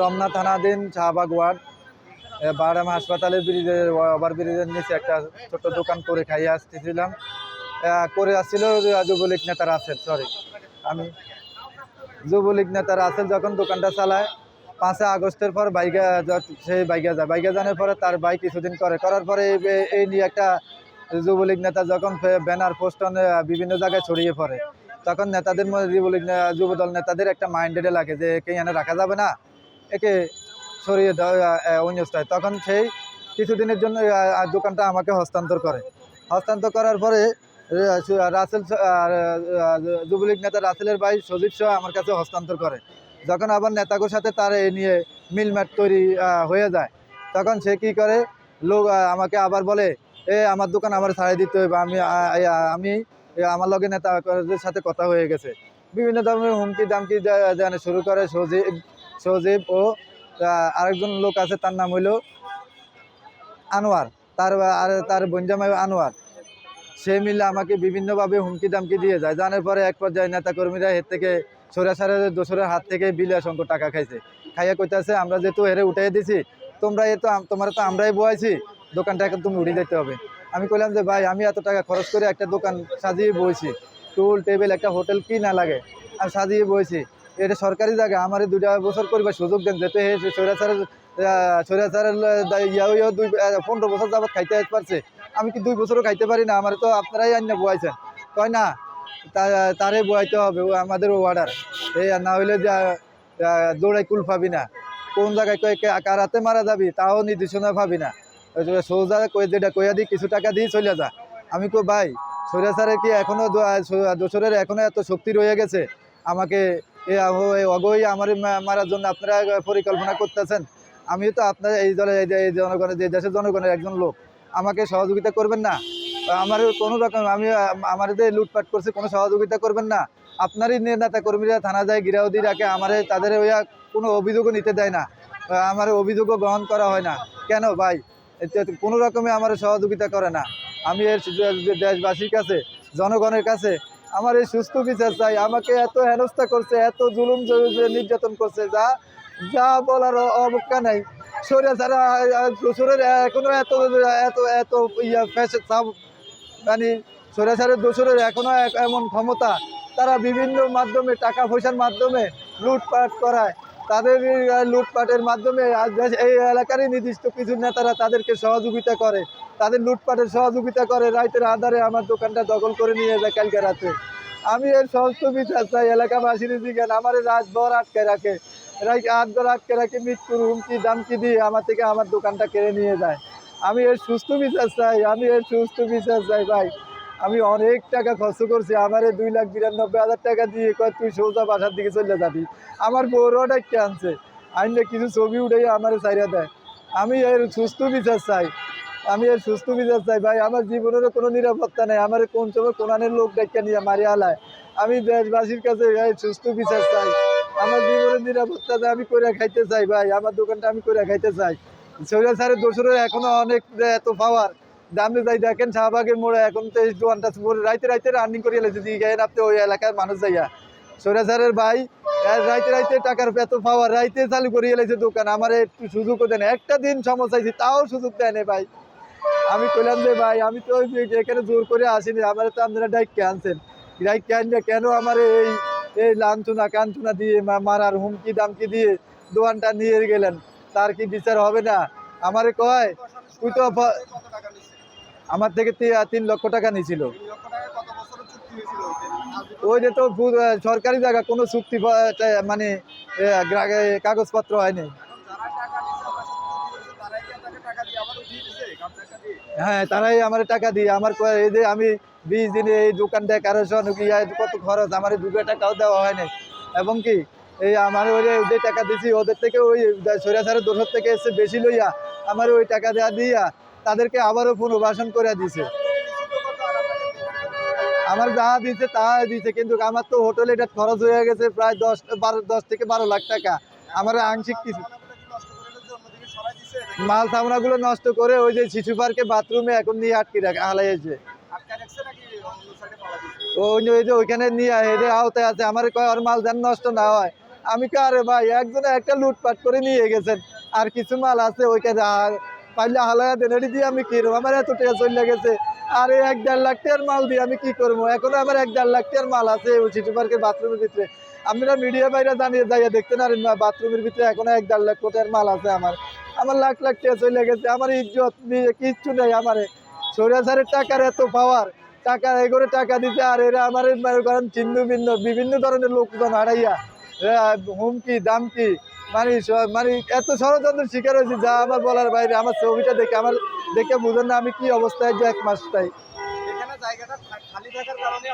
রমনা থানাধীন শাহবাগ ওয়ার্ড বারাম হাসপাতালের ব্রিজের, ওভার ব্রিজের নিচে একটা ছোট্ট দোকান করে খাইয়ে আসতেছিলাম। করে আসছিল যুবলীগ নেতার আছেন সরি আমি যুবলীগ নেতার আছেন যখন দোকানটা চালায় পাঁচে আগস্টের পর বাইকে সেই বাইকে যায় বাইকে জানার পরে তার বাইক কিছুদিন করে, করার পরে এই নিয়ে একটা যুবলীগ নেতা যখন ব্যানার পোস্টন বিভিন্ন জায়গায় ছড়িয়ে পড়ে, তখন নেতাদের মধ্যে যুবলীগ যুবদল নেতাদের একটা মাইন্ডেডে লাগে যে, কে এখানে রাখা যাবে না? একে সরিয়ে দেওয়া অন্যস্থায় তখন সেই কিছুদিনের জন্য দোকানটা আমাকে হস্তান্তর করে। হস্তান্তর করার পরে রাসেল যুবলীগ নেতা রাসেলের ভাই সজীব সহ আমার কাছে হস্তান্তর করে। যখন আবার নেতাগুর সাথে তার এ নিয়ে মিলম্যাট তৈরি হয়ে যায়, তখন সে কি করে? লোক আমাকে আবার বলে, এ, আমার দোকান আমার ছাড়াই দিতে হবে আমি আমি আমার লগে নেতাদের সাথে কথা হয়ে গেছে। বিভিন্ন ধরনের হুমকি দামকি দেওয়ানো শুরু করে সজীব। সজীব ও আরেকজন লোক আছে, তার নাম হইল আনোয়ার। তার, আর তার বঞ্জামাই আনোয়ার। সে মিলে আমাকে বিভিন্নভাবে হুমকি দামকি দিয়ে যায়। জানার পরে এক পর্যায়ে নেতা কর্মীরা এর থেকে সরাসরি দোসরের হাত থেকে বিলে সংখ্য টাকা খাইছে। খাইয়া কইতাছে, আমরা যেহেতু হেরে উঠাই দিছি, তোমরা এ তো তোমার তো আমরাই বয়াইছি, দোকানটা এখন তুমি উড়িয়ে দিতে হবে। আমি কইলাম যে, ভাই, আমি এত টাকা খরচ করে একটা দোকান সাজিয়ে বইছি। টুল, টেবিল, একটা হোটেল কি না লাগে, আমি সাজিয়ে বইছি। এটা সরকারি জায়গা, আমার দুইটা বছর করবার সুযোগ দেন, যেতে হে সৈরাচারের সৈরাচারের ইয়াও ইয়া দুই পনেরো বছর যাবত খাইতে পারছে। আমি কি দুই বছরও খাইতে পারি না? আমার তো আপনারাই আন্য বয়াইছেন। তাই না তারে বয়াইতে হবে আমাদের অর্ডার এই না হইলে দৌড়াই কুল পাবি না। কোন জায়গায় কার হাতে মারা যাবি, তাও নির্দেশনা পাবি না। সোজা কয়ে যেটা কইয়া দিই কিছু টাকা দিয়ে চলে যা। আমি কো ভাই সৈরাচারের কি এখনও দোসরের এখনও এত শক্তি রয়ে গেছে? আমাকে অগই আমার মারার জন্য আপনারা পরিকল্পনা করতেছেন। আমিও তো আপনার এই দলের এই জনগণের, যে দেশের জনগণের একজন লোক। আমাকে সহযোগিতা করবেন না। আমার কোনো রকম, আমি আমার যে লুটপাট করছে, কোনো সহযোগিতা করবেন না। আপনারই নেতা কর্মীরা থানা যায়, গিরাউদি রাখে, আমার তাদের ওইয়া কোনো অভিযোগও নিতে দেয় না। আমার অভিযোগও গ্রহণ করা হয় না। কেন ভাই? কোনো রকমে আমার সহযোগিতা করে না। আমি এর দেশবাসীর কাছে, জনগণের কাছে আমার এই সুস্থ বিচার চাই, আমাকে এত হেনস্থা করছে, এত জুলুম নির্যাতন করছে, যা যা বলার অবজ্ঞা নাই। সরিয়া ছাড়া দোসরের এখনও এত এত এত ইয়া ফ্যাশন মানে সরাসরি দোসরের এখনও এমন ক্ষমতা, তারা বিভিন্ন মাধ্যমে টাকা পয়সার মাধ্যমে লুটপাট করায়। তাদের লুটপাটের মাধ্যমে এই এলাকারই নির্দিষ্ট কিছু নেতারা তাদেরকে সহযোগিতা করে। তাদের লুটপাটের সহযোগিতা করে, রাইতের আধারে আমার দোকানটা দখল করে নিয়ে যায় কালকে রাতে। আমি এর সমস্ত বিচার চাই, এলাকাবাসীর দিকে, আমার রাতভর আটকে রাখে। রাত আটভর আটকে রাখে, মৃত্যুর হুমকি, দামকি দিয়ে আমার থেকে আমার দোকানটা কেড়ে নিয়ে যায়। আমি এর সুস্থ বিচার চাই, আমি এর সুস্থ বিচার চাই ভাই। আমি অনেক টাকা খরচ করছি, আমার দুই লাখ বিরানব্বই হাজার টাকা দিয়ে কয়, তুই সোজা বাসার দিকে চলে যাবি। আমার বউরও ডাকতে আনছে। আইনে কিছু ছবি উঠে আমার চাইরা দেয়। আমি এর সুস্থ বিচার চাই। আমি এর সুস্থ বিচার চাই ভাই আমার জীবনেরও কোনো নিরাপত্তা নেই। আমার কোন সময় কোরআনের লোক ডেকে নিয়ে মারি আলায়। আমি দেশবাসীর কাছে এই সুস্থ বিচার চাই। আমার জীবনের নিরাপত্তা চাই, আমি করে খাইতে চাই ভাই আমার দোকানটা আমি করে খাইতে চাই। সৈরা স্যারের দোসরের এখনও অনেক এত পাওয়ার দামে যাই দেখেন শাহবাগের মোড়ে এখন তো দোকানটা রাইতে রাইতে রানিং করে এলেছে গেছেন আপনি ওই এলাকার মানুষ যাইয়া। সৈরা স্যারের ভাই রাইতে রাইতে টাকার এত পাওয়ার রাইতে চালু করে এলেছে দোকান। আমার একটু সুযোগও দেন একটা দিন সমস্যা তাও সুযোগ দেয় ভাই। আমি কইলাম যে ভাই, আমি তো এখানে জোর করে আসিনি, আমার তো আপনারা ডাইক আনছেন। ডাইক আনলে কেন আমার এই এই লাঞ্ছনা কাঞ্চনা দিয়ে মারার হুমকি দামকি দিয়ে দোকানটা নিয়ে গেলেন? তার কি বিচার হবে না? আমারে কয়, তুই তো আমার থেকে তিন লক্ষ টাকা নিয়েছিল ওই যে তো সরকারি জায়গা, কোনো চুক্তি মানে কাগজপত্র হয়নি। হ্যাঁ তারাই আমার টাকা দিয়ে, আমার এই যে আমি বিশ দিনে এই দোকান ডেকারেশন ইয়া কত খরচ, আমার দুটো টাকাও দেওয়া হয়নি এবং কি, এই আমার ওই যে টাকা দিছি, ওদের থেকে ওই সৈরাচারের দোষর থেকে এসে বেশি লইয়া আমার ওই টাকা দেওয়া দিয়া তাদেরকে আবারও পুনর্বাসন করে দিছে। আমার যা দিছে তা দিছে, কিন্তু আমার তো হোটেলে এটা খরচ হয়ে গেছে প্রায় দশ, বারো, দশ থেকে বারো লাখ টাকা। আমার আংশিক কিছু মাল সামনাগুলো নষ্ট করে ওই যে শিশু পার্কে বাথরুমে এখন নিয়ে আটকে রাখা হালাইছে ওই যে- ওই যে ওইখানে নিয়ে আওতায় আছে। আমার কয় মাল যেন নষ্ট না হয়। আমি কে আরে ভাই, একজনে একটা লুটপাট করে নিয়ে গেছেন। আর কিছু মাল আছে ওইখানে, আর হালায়া দেন দিয়ে আমি কিনবো আমার এত টাকা চলে গেছে। আরে এক দেড় লাখ টাকার মাল দিয়ে আমি কি করব? এখনও আমার এক দেড় লাখ টাকার মাল আছে ওই সিটি পার্কের বাথরুমের ভিতরে। আপনারা মিডিয়া বাইরে জানিয়ে যাইয়া দেখতে না বাথরুমের ভিতরে এখনও এক দেড় লাখ টাকার মাল আছে আমার। আমার লাখ লাখ টাকা চলে গেছে, আমার ইজ্জত নিয়ে কিচ্ছু নেই আমার। সরিয়াসারের টাকার এত পাওয়ার টাকা এ করে টাকা দিতে, আর এরা আমার করেন ছিন্ন ভিন্ন, বিভিন্ন ধরনের লোকজন হারাইয়া হুমকি, দামকি মানে মানে এত ষড়যন্ত্রের শিকার হয়েছে, যা আমার বলার বাইরে, আমার ছবিটা দেখে, আমার দেখে বুঝেন না আমি কি অবস্থায় যে এক মাসটাই এখানে কারণে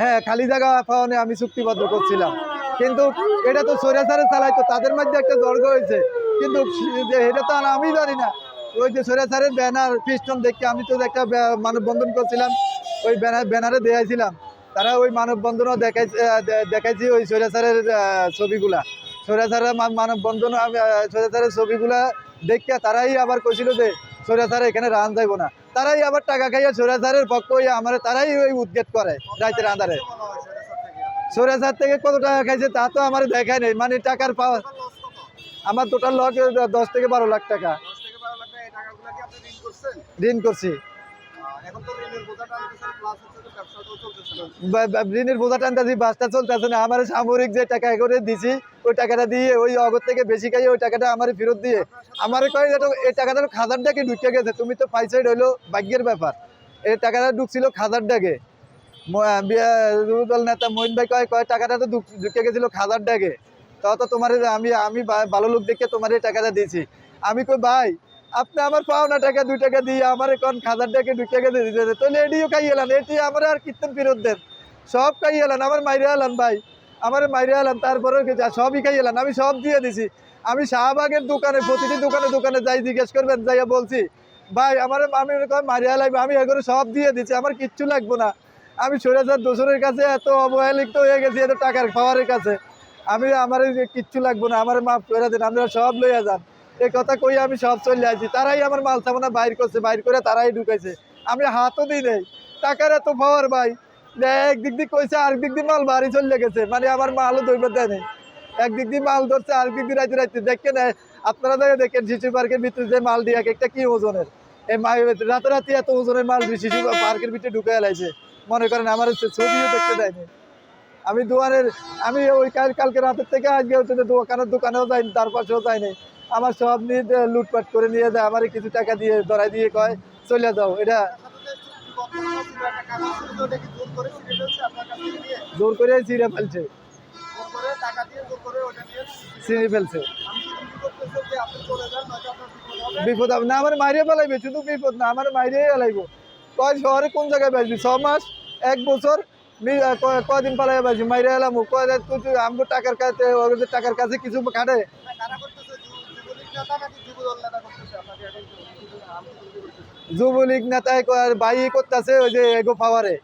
হ্যাঁ খালি জায়গা পাওয়ানে আমি চুক্তিবদ্ধ করছিলাম। কিন্তু এটা তো সরিয়াসারে চালাইতো তাদের মধ্যে একটা জর্গ হয়েছে। কিন্তু এটা তো আর আমি জানি না। ওই যে সরিয়াসারের ব্যানার, পিস্টন দেখে আমি তো একটা মানববন্ধন করছিলাম। ওই ব্যানার, ব্যানারে দেখাইছিলাম তারা ওই মানববন্ধনও দেখাই দেখাইছি ওই সরিয়াসারের ছবিগুলা। সরিয়াসারের মানববন্ধন সরিয়াসারের ছবিগুলা দেখে তারাই আবার কইছিল যে সরিয়াসারে এখানে রান যাইব না। তারাই আবার টাকা খাইয়া সৈরাচারের পক্ষ হইয়া আমার তারাই ওই উদ্গেট করে রাইতের আন্ধারে সৈরাচার থেকে কত টাকা খাইছে তা তো আমার দেখায় নেই। মানে টাকার পাওয়া? আমার টোটাল লস দশ থেকে বারো লাখ টাকা। ঋণ করছি। এখন তো ঋণের বোঝাটা প্লাস ঋণের বোঝা টানতেছি বাসটা চলতেছে না। আমার সামরিক যে টাকা করে দিছি, ওই টাকাটা দিয়ে ওই অগর থেকে বেশি খাই ওই টাকাটা আমার ফেরত দিয়ে আমার কয় এই টাকাটা খাজার ডাকে ঢুকে গেছে, তুমি তো পাইসাই রইল, ভাগ্যের ব্যাপার। এই টাকাটা ঢুকছিল খাজার ডাকে। রুদল নেতা মহিন ভাই কয় কয়, টাকাটা তো ঢুকে গেছিল খাজার ডাকে। তাও তো তোমার আমি আমি ভালো লোক দেখে তোমার এই টাকাটা দিয়েছি আমি কই, ভাই আপনি আমার পাওনা টাকা, দুই টাকা দিয়ে আমার এখন খাজার টাকা ঢুকে গেছে দিতে তাহলে এটিও খাই এলাম এটি আমার আর কীর্তন ফেরত দেন। সব খাই এলাম আমার মাইরে এলাম ভাই। আমার মাইরে এলাম তারপরে সবই খাই এলাম আমি সব দিয়ে দিছি। আমি শাহবাগের দোকানে, প্রতিটি দোকানে দোকানে যাই জিজ্ঞেস করবেন, যাইয়া বলছি, ভাই, আমার আমি মারিয়া লাগবে আমি এগুলো সব দিয়ে দিছি। আমার কিচ্ছু লাগবো না। আমি সৈরাজার দোসরের কাছে এত অবহেলিত হয়ে গেছি এত টাকার খাওয়ারের কাছে। আমি, আমার কিচ্ছু লাগবো না। আমার মাফ করে দেন। আপনারা সব লইয়া যান। এই কথা কই আমি সব চলে আসি। তারাই আমার মাল সামানা বাইর করছে বাইর করে তারাই ঢুকাইছে। আমি হাতও দিই নাই। টাকার এত পাওয়ার ভাই। একদিক দিয়ে কইছে আরেক দিক দিয়ে মাল বাড়ি চলে গেছে। মানে আমার মালও দৈব দেয় নাই। একদিক দিয়ে মাল ধরছে আরেক দিক দিয়ে রাইতে রাইতে। দেখেন এ, আপনারা দেখে দেখেন শিশু পার্কের ভিতরে যে মাল দিয়ে এক একটা কি ওজনের? এই মা রাতারাতি এত ওজনের মাল শিশু পার্কের ভিতরে ঢুকে এলাইছে মনে করেন আমার ছবিও দেখতে দেয়নি আমি দোকানের আমি ওই কাল কালকে রাতের থেকে আজকে হচ্ছে দোকানের দোকানেও যাইনি তার পাশেও যাইনি। আমার সব নিয়ে লুটপাট করে নিয়ে যায়, আমার কিছু টাকা দিয়ে ধরাই দিয়ে কয়, চলে যাও, এটা জোর করে ছিঁড়ে ফেলছে। ছিঁড়ে ফেলছে। বিপদ না আমার মাইরে ফেলাইবে, শুধু বিপদ না, আমার মাইরে ফেলাইবো। কয়, শহরে কোন জায়গায় বেসবি ছ মাস, এক বছর কয়- পালাই বেসবি মাইরে এলাম কয় আমগো টাকার কাছে টাকার কাছে কিছু খাটে না, কারা করতেছে যুব- যুবলীগ নেতা নাকি যুবদল নেতা করতেছে আপনাকে এখন তো- আমি তো বুঝতে পারতেছি। যুবলীগ নেতায় কয় বাই করতেছে ওই যে এগো পাওয়ারে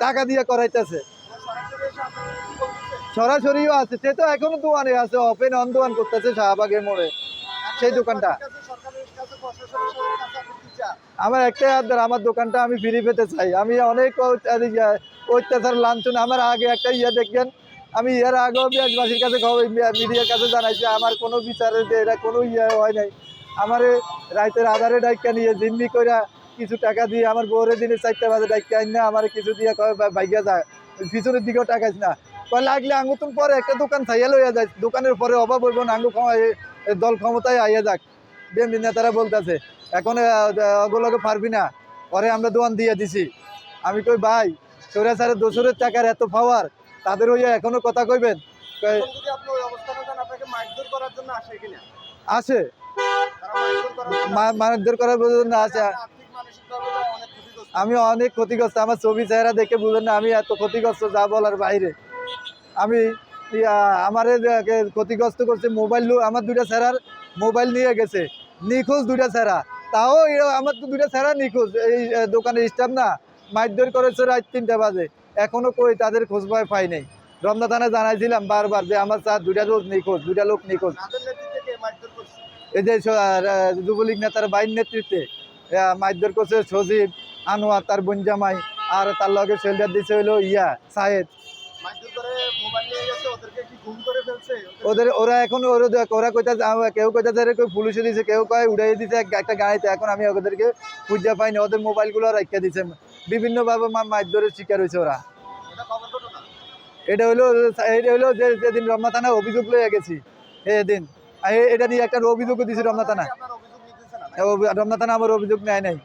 টাকা দিয়ে করাইতেছে কিছু বলতেছে? সরাসরিও আছে সে তো এখনও দোকানে আছে ওপেন অন দোকান করতেছে শাহবাগের মোড়ে সেই দোকানটা। আমার একটাই আবদার আমার দোকানটা আমি ফিরে পেতে চাই আমি অনেক অত্যাচার লাঞ্ছন আমার আগে একটা ইয়ে দেখবেন আমি এর আগেও বিয়াজবাসীর কাছে মিডিয়ার কাছে জানাইছি, আমার কোনো বিচারে যে এটা কোনো ইয়ে হয় নাই। আমার রাইতের আধারে ডাইকা নিয়ে জিম্মি কইরা কিছু টাকা দিয়ে আমার বউরে দিনে চারটা বাজে ডাইকা আইন না, আমার কিছু দিয়ে ভাইগা যায়। পিছনের দিকেও টাকাইছ না। কয় লাগলে আঙ্গুতুন পরে একটা দোকান ছাইয়া লইয়া যায় দোকানের পরে অভাব হইব না আঙ্গু দল ক্ষমতায় আইয়া যাক। বিএমপি নেতারা বলতেছে, এখন ওগুলোকে পারবি না, পরে আমরা দোকান দিয়ে দিছি। আমি কই, ভাই সৈরাচারের দোসরের টাকার এত পাওয়ার তাদের ওই এখনও কথা কইবেন? আছে মারধর করার জন্য আছে। আমি অনেক ক্ষতিগ্রস্ত। আমার ছবি চেহারা দেখে বুঝেন না আমি এত ক্ষতিগ্রস্ত যা বলার বাইরে। আমি আমার ক্ষতিগ্রস্ত করছে মোবাইল আমার দুইটা স্যারার মোবাইল নিয়ে গেছে। নিখোঁজ দুইটা স্যারা তাও আমার তো দুইটা স্যারা নিখোঁজ। এই দোকানের স্টাফ না। মারধর করেছে রাত তিনটা বাজে। এখনও কই তাদের খোঁজ পায় পাই নাই। রমনা থানায় জানাইছিলাম বারবার যে আমার স্যার দুইটা লোক নিখোঁজ দুইটা লোক নিখোঁজ? এই যে যুবলীগ নেতার বাইর নেতৃত্বে মারধর করছে সজীব আনোয়ার তার বঞ্জামাই আর তার লগে শেল্টার দিছে হইল ইয়া সাহেদ ওদের ওরা এখন ওরা কইতাছে কেউ কইতাছে পুলিশে দিছে কেউ কয় উড়াই দিছে একটা গাড়িতে। এখন আমি ওদেরকে খুঁজে পাইনি ওদের মোবাইলগুলো রাখিয়ে দিছে। বিভিন্ন ভাবে মারধরের শিকার হয়েছে ওরা। এটা হলো এটা হলো যে যেদিন রমনা থানা অভিযোগ লয়ে গেছি এদিন এটা নিয়ে একটা অভিযোগও দিয়েছি রমনা থানা রমনা থানা আমার অভিযোগ নেয় নাই।